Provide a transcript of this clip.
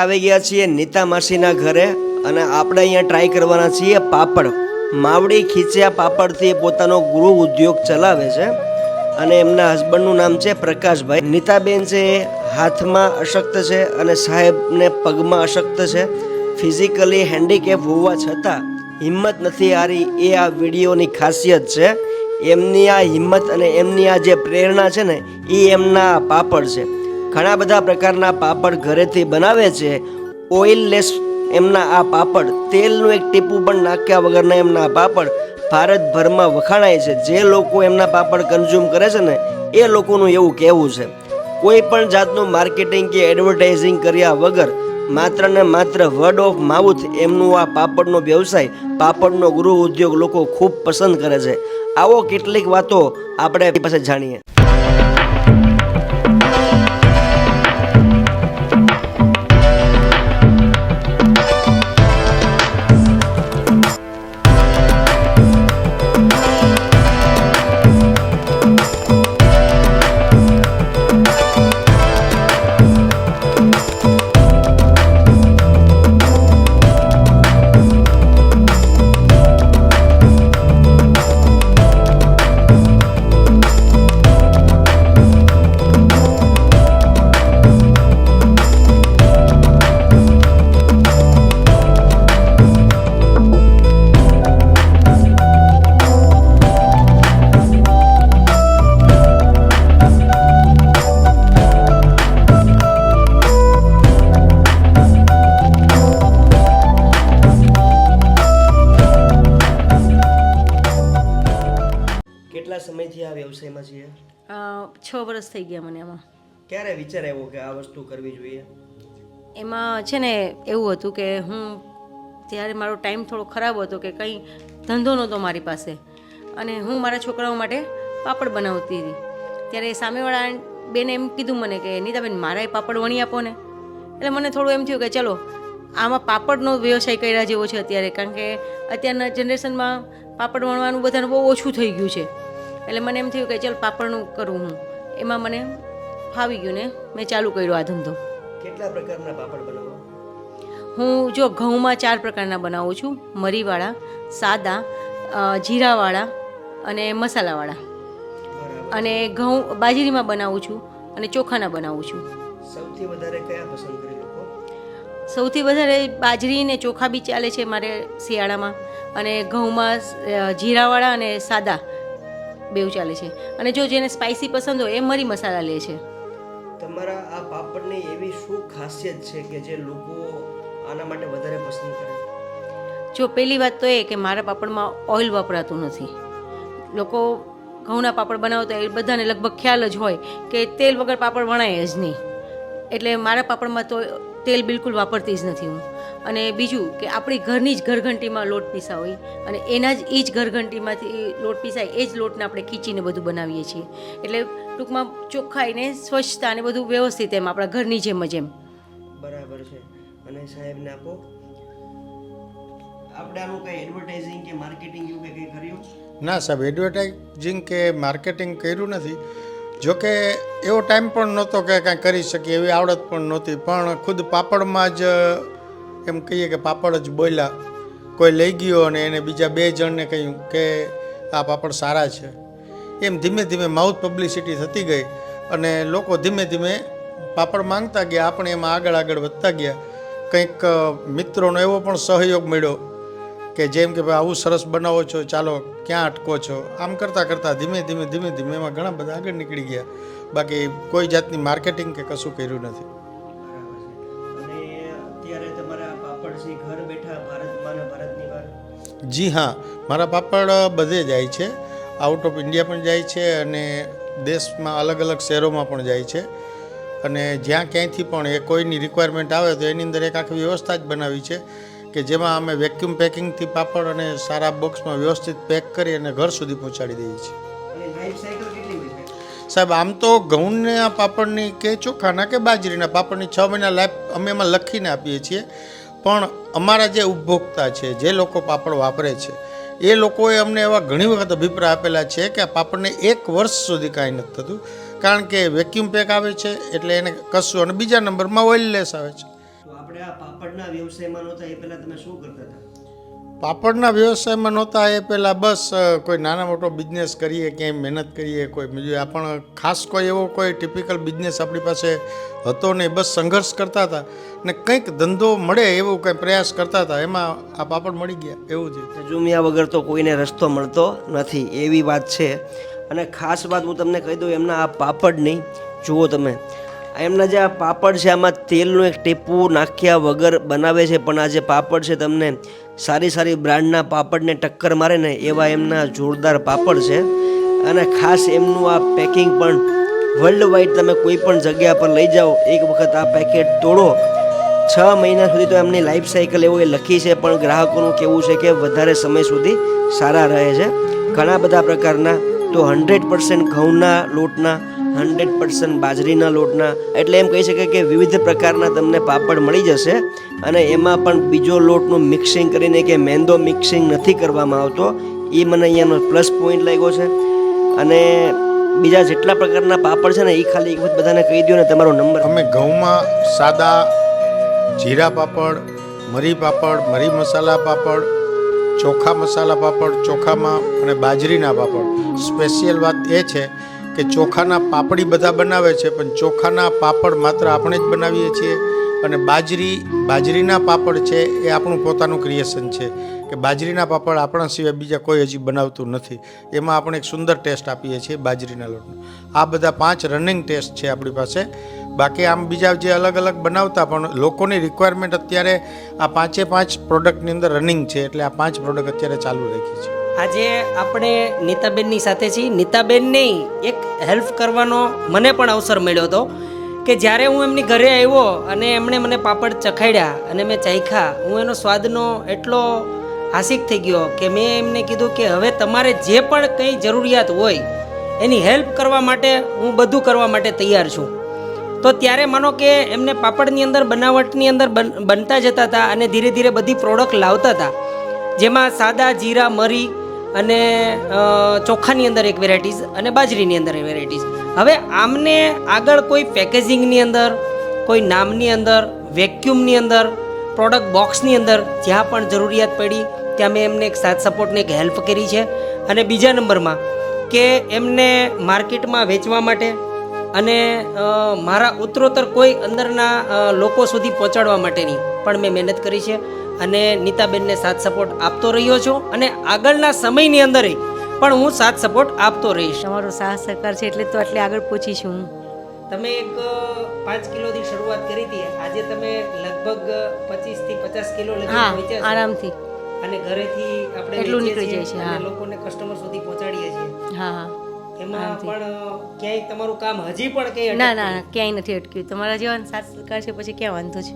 આવી ગયા છીએ નીતા માસીના ઘરે અને આપણે અહીંયા ટ્રાય કરવાના છીએ પાપડ. માવડી ખીચ્યા પાપડથી પોતાનો ગૃહ ઉદ્યોગ ચલાવે છે અને એમના હસબન્ડનું નામ છે પ્રકાશભાઈ. નીતાબેન છે એ હાથમાં અશક્ત છે અને સાહેબને પગમાં અશક્ત છે. ફિઝિકલી હેન્ડીકેપ હોવા છતાં હિંમત નથી હારી, એ આ વિડીયોની ખાસિયત છે. એમની આ હિંમત અને એમની આ જે પ્રેરણા છે ને, એ એમના પાપડ છે. ઘણા બધા પ્રકારના પાપડ ઘરેથી બનાવે છે. ઓઇલલેસ એમના આ પાપડ, તેલનું એક ટીપું પણ નાખ્યા વગરના એમના પાપડ ભારતભરમાં વખાણાય છે. જે લોકો એમના પાપડ કન્ઝ્યુમ કરે છે ને, એ લોકોનું એવું કહેવું છે. કોઈ પણ જાતનું માર્કેટિંગ કે એડવર્ટાઇઝિંગ કર્યા વગર માત્ર ને માત્ર વર્ડ ઓફ માઉથ એમનું આ પાપડનો વ્યવસાય, પાપડનો ગૃહ ઉદ્યોગ લોકો ખૂબ પસંદ કરે છે. આવો કેટલીક વાતો આપણે પાસે જાણીએ. કેટલા સમયથી આ વ્યવસાયમાં છીએ? છ વર્ષ થઈ ગયા મને એમાં. ક્યારે વિચાર આવ્યો કે આ વસ્તુ કરવી જોઈએ? એમાં છે ને એવું હતું કે હું ત્યારે મારો ટાઈમ થોડો ખરાબ હતો કે કંઈ ધંધો નહોતો મારી પાસે. અને હું મારા છોકરાઓ માટે પાપડ બનાવતી હતી. ત્યારે સામેવાળા બેને એમ કીધું મને કે નીતાબેન મારા પાપડ વણી આપો ને. એટલે મને થોડું એમ થયું કે ચલો આમાં પાપડનો વ્યવસાય કર્યા જેવો છે અત્યારે. કારણ કે અત્યારના જનરેશનમાં પાપડ વણવાનું બધાને બહુ ઓછું થઈ ગયું છે. એટલે મને એમ થયું કે ચાલ પાપડનું કરું હું. એમાં મને ફાવી ગયું ને મેં ચાલુ કર્યો આ ધંધો. કેટલા પ્રકારના પાપડ બનાવો? હું જો ઘઉંમાં ચાર પ્રકારના બનાવું છું. મરીવાળા સાદા જીરાવાળા અને મસાલાવાળા. અને ઘઉં બાજરીમાં બનાવું છું અને ચોખાના બનાવું છું. સૌથી વધારે કયા પસંદ કરે લોકો? સૌથી વધારે બાજરી ને ચોખા બી ચાલે છે મારે શિયાળામાં. અને ઘઉંમાં જીરાવાળા અને સાદા. બેવ ચાલે છે. અને જો જેને સ્પાઇસી પસંદ હોય એ મરી મસાલા લે છે. તમારા આ પાપડની એવી શું ખાસિયત છે કે જે લોકો આના માટે વધારે પસંદ કરે? જો પહેલી વાત તો એ કે મારા પાપડમાં ઓઇલ વપરાતું નથી. લોકો ઘઉંના પાપડ બનાવતા એ બધાને લગભગ ખ્યાલ જ હોય કે તેલ વગર પાપડ વણાય જ નહીં. એટલે મારા પાપડમાં તો તેલ બિલકુલ વાપરતી જ નથી હું. અને બીજું કે આપણી ઘરની જ ઘરઘંટીમાં લોટ પીસા હોય અને એના જ એ જ ઘરઘંટીમાંથી લોટ પીસાય એ જ લોટને આપણે ખીચીને બધું બનાવીએ છીએ. એટલે ટૂંકમાં ચોખ્ખાઈને સ્વચ્છતા અને બધું વ્યવસ્થિત એમ આપણા ઘરની જેમ જ એમ. બરાબર છે. અને સાહેબને આપો. આપણે આનું કઈ એડવર્ટાઇઝિંગ કે માર્કેટિંગ એવું કંઈ કંઈ કર્યું? ના સાહેબ એડવર્ટાઇઝિંગ કે માર્કેટિંગ કર્યું નથી. જો કે એવો ટાઈમ પણ નહોતો કે કાંઈ કરી શકીએ એવી આવડત પણ નહોતી. પણ ખુદ પાપડમાં જ એમ કહીએ કે પાપડ જ બોલ્યા. કોઈ લઈ ગયો અને એને બીજા બે જણને કહ્યું કે આ પાપડ સારા છે. એમ ધીમે ધીમે માઉથ પબ્લિસિટી થતી ગઈ અને લોકો ધીમે ધીમે પાપડ માંગતા ગયા. આપણે એમાં આગળ આગળ વધતા ગયા. કંઈક મિત્રોનો એવો પણ સહયોગ મળ્યો કે જેમ કે ભાઈ આવું સરસ બનાવો છો, ચાલો ક્યાં અટકો છો? આમ કરતાં કરતાં ધીમે ધીમે ધીમે ધીમે એમાં ઘણા બધા આગળ નીકળી ગયા. બાકી કોઈ જાતની માર્કેટિંગ કે કશું કર્યું નથી. છે ઘર બેઠા ભારતમાં ભારતની બહાર જી હા મારા પાપડ બધે જાય છે. આઉટ ઓફ ઇન્ડિયા પણ જાય છે અને દેશમાં અલગ અલગ શહેરોમાં પણ જાય છે. અને જ્યાં ક્યાંયથી પણ એ કોઈની રિક્વાયરમેન્ટ આવે તો એની અંદર એક આખી વ્યવસ્થા જ બનાવી છે કે જેમાં અમે વેક્યુમ પેકિંગથી પાપડ અને સારા બોક્સમાં વ્યવસ્થિત પેક કરી અને ઘર સુધી પહોંચાડી દઈએ છીએ. સાહેબ આમ તો ઘઉંના પાપડની કે ચોખાના કે બાજરીના પાપડની છ મહિના લાઈફ અમે એમાં લખીને આપીએ છીએ. પણ અમારા જે ઉપભોક્તા છે, જે લોકો પાપડ વાપરે છે, એ લોકોએ અમને એવા ઘણી વખત અભિપ્રાય આપેલા છે કે આ પાપડને એક વર્ષ સુધી કાંઈ નથી થતું, કારણ કે વેક્યુમ પેક આવે છે, એટલે એને કશું અને બીજા નંબરમાં ઓઇલલેસ આવે છે. આપણે આ પાપડના વ્યવસાયમાં નહોતા, એ પહેલાં તમે શું કરતા હતા? પાપડના વ્યવસાયમાં નહોતા, એ પહેલાં બસ કોઈ નાના મોટો બિઝનેસ કરીએ, ક્યાંય મહેનત કરીએ, કોઈ બીજું. આ પણ ખાસ કોઈ એવો કોઈ ટિપિકલ બિઝનેસ આપણી પાસે હતો નહીં. બસ સંઘર્ષ કરતા હતા ને કંઈક ધંધો મળે એવો કંઈ પ્રયાસ કરતા હતા. એમાં આ પાપડ મળી ગયા. એવું છે. જુમિયા વગર તો કોઈને રસ્તો મળતો નથી. એવી વાત છે. અને ખાસ વાત હું તમને કહી દઉં, એમના આ પાપડની જુઓ તમે. એમના જે આ પાપડ છે, આમાં તેલનું એક ટીપું નાખ્યા વગર બનાવે છે. પણ આ જે પાપડ છે તમને સારી સારી બ્રાન્ડના પાપડને ટક્કર મારે ને એવા એમના જોરદાર પાપડ છે. અને ખાસ એમનું આ પેકિંગ પણ વર્લ્ડ વાઇડ તમે કોઈ પણ જગ્યા પર લઈ જાઓ, એક વખત આ પેકેટ તોડો. છ મહિના સુધી તો એમની લાઈફ સાયકલ એવું એ લખી છે, પણ ગ્રાહકોનું કેવું છે કે વધારે સમય સુધી સારા રહે છે. ઘણા બધા પ્રકારના તો હંડ્રેડ પર્સન્ટ ઘઉંના, લોટના હંડ્રેડ પર્સન્ટ બાજરીના લોટના. એટલે એમ કહી શકાય કે વિવિધ પ્રકારના તમને પાપડ મળી જશે અને એમાં પણ બીજો લોટનું મિક્સિંગ કરીને કે મેંદો મિક્સિંગ નથી કરવામાં આવતો. એ મને અહીંયાનો પ્લસ પોઈન્ટ લાગ્યો છે. અને બીજા જેટલા પ્રકારના પાપડ છે ને એ ખાલી એક વખત બધાને કહી દો ને તમારો નંબર. અમે ઘઉંમાં સાદા જીરા પાપડ, મરી પાપડ, મરી મસાલા પાપડ, ચોખા મસાલા પાપડ, ચોખામાં અને બાજરીના પાપડ. સ્પેશિયલ વાત એ છે કે ચોખાના પાપડી બધા બનાવે છે, પણ ચોખાના પાપડ માત્ર આપણે જ બનાવીએ છીએ. અને બાજરી, બાજરીના પાપડ છે એ આપણું પોતાનું ક્રિએશન છે કે બાજરીના પાપડ આપણા સિવાય બીજા કોઈ હજી બનાવતું નથી. એમાં આપણે એક સુંદર ટેસ્ટ આપીએ છીએ બાજરીના લોટનો. આ બધા પાંચ રનિંગ ટેસ્ટ છે આપણી પાસે. બાકી આમ બીજા જે અલગ અલગ બનાવતા પણ લોકોની રિક્વાયરમેન્ટ અત્યારે આ પાંચે પાંચ પ્રોડક્ટની અંદર રનિંગ છે, એટલે આ પાંચ પ્રોડક્ટ અત્યારે ચાલુ રાખી છે. આજે આપણે નીતાબેનની સાથે છીએ. નીતાબેનને એક હેલ્પ કરવાનો મને પણ અવસર મળ્યો હતો કે જ્યારે હું એમની ઘરે આવ્યો અને એમણે મને પાપડ ચખાડ્યા અને મેં ચાખ્યા, હું એનો સ્વાદનો એટલો આશિક થઈ ગયો કે મેં એમને કીધું કે હવે તમારે જે પણ કંઈ જરૂરિયાત હોય એની હેલ્પ કરવા માટે હું બધું કરવા માટે તૈયાર છું. તો ત્યારે માનો કે એમને પાપડની અંદર, બનાવટની અંદર બનતા જતા હતા અને ધીરે ધીરે બધી પ્રોડક્ટ લાવતા હતા. જેમાં સાદા જીરા, મરી અને ચોખાની અંદર એક વેરાયટીઝ અને બાજરીની અંદર વેરાયટીઝ હવે આમને આગળ કોઈ પેકેજિંગની અંદર, કોઈ નામની અંદર વેક્યુમની અંદર પ્રોડક્ટ બોક્સની અંદર જ્યાં પણ જરૂરિયાત પડી, ત્યાં મેં એમને એક સાથ સપોર્ટને એક હેલ્પ કરી છે. અને બીજા નંબરમાં કે એમને માર્કેટમાં વેચવા માટે અને મારા ઉત્તરોત્તર કોઈ અંદરના લોકો સુધી પહોંચાડવા માટેની પણ મેં મહેનત કરી છે. અને નીતાબેનને સાથ સપોર્ટ આપતો રહ્યો છું અને આગળના સમયની અંદર પણ હું સાથ સપોર્ટ આપતો રહીશ. તમારો સાહસ સહકાર છે એટલે તો એટલે આગળ પહોંચી છું હું તમે એક પાંચ કિલોથી શરૂઆત કરી હતી. આજે તમે લગભગ પચીસથી પચાસ કિલો લગભગ આરામથી. અને ઘરેથી આપણે એટલું નીકળી જાય છે, અને. લોકોને કસ્ટમર સુધી પહોંચાડીએ છીએ. હા હા. એમાં પણ ક્યાંય તમારું કામ હજી પણ કંઈ ના ના ક્યાંય નથી અટક્યું. તમારા જેવા સાથ સહકાર છે પછી ક્યાં વાંધો છે?